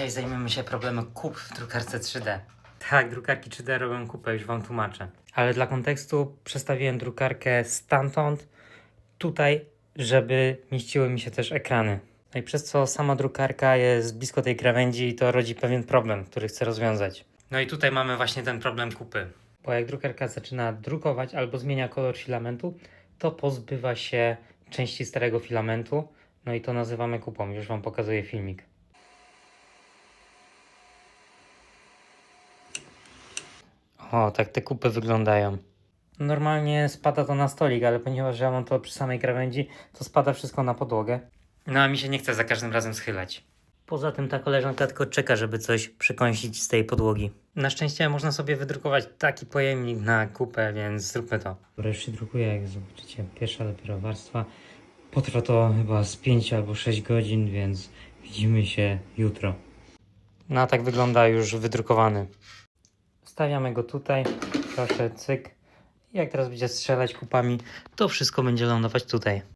Dzisiaj zajmiemy się problemem kup w drukarce 3D. Tak, drukarki 3D robią kupę, już Wam tłumaczę. Ale dla kontekstu przestawiłem drukarkę stamtąd tutaj, żeby mieściły mi się też ekrany. No i przez co sama drukarka jest blisko tej krawędzi i to rodzi pewien problem, który chcę rozwiązać. No i tutaj mamy właśnie ten problem kupy. Bo jak drukarka zaczyna drukować albo zmienia kolor filamentu, to pozbywa się części starego filamentu. No i to nazywamy kupą. Już Wam pokazuję filmik. O, tak te kupy wyglądają. Normalnie spada to na stolik, ale ponieważ ja mam to przy samej krawędzi, to spada wszystko na podłogę. No a mi się nie chce za każdym razem schylać. Poza tym ta koleżanka tylko czeka, żeby coś przykąsić z tej podłogi. Na szczęście można sobie wydrukować taki pojemnik na kupę, więc zróbmy to. Się drukuje, jak zobaczycie. Pierwsza dopiero warstwa. Potrwa to chyba z 5 albo 6 godzin, więc widzimy się jutro. No a tak wygląda już wydrukowany. Stawiamy go tutaj, proszę, cyk. Jak teraz będzie strzelać kupami, to wszystko będzie lądować tutaj.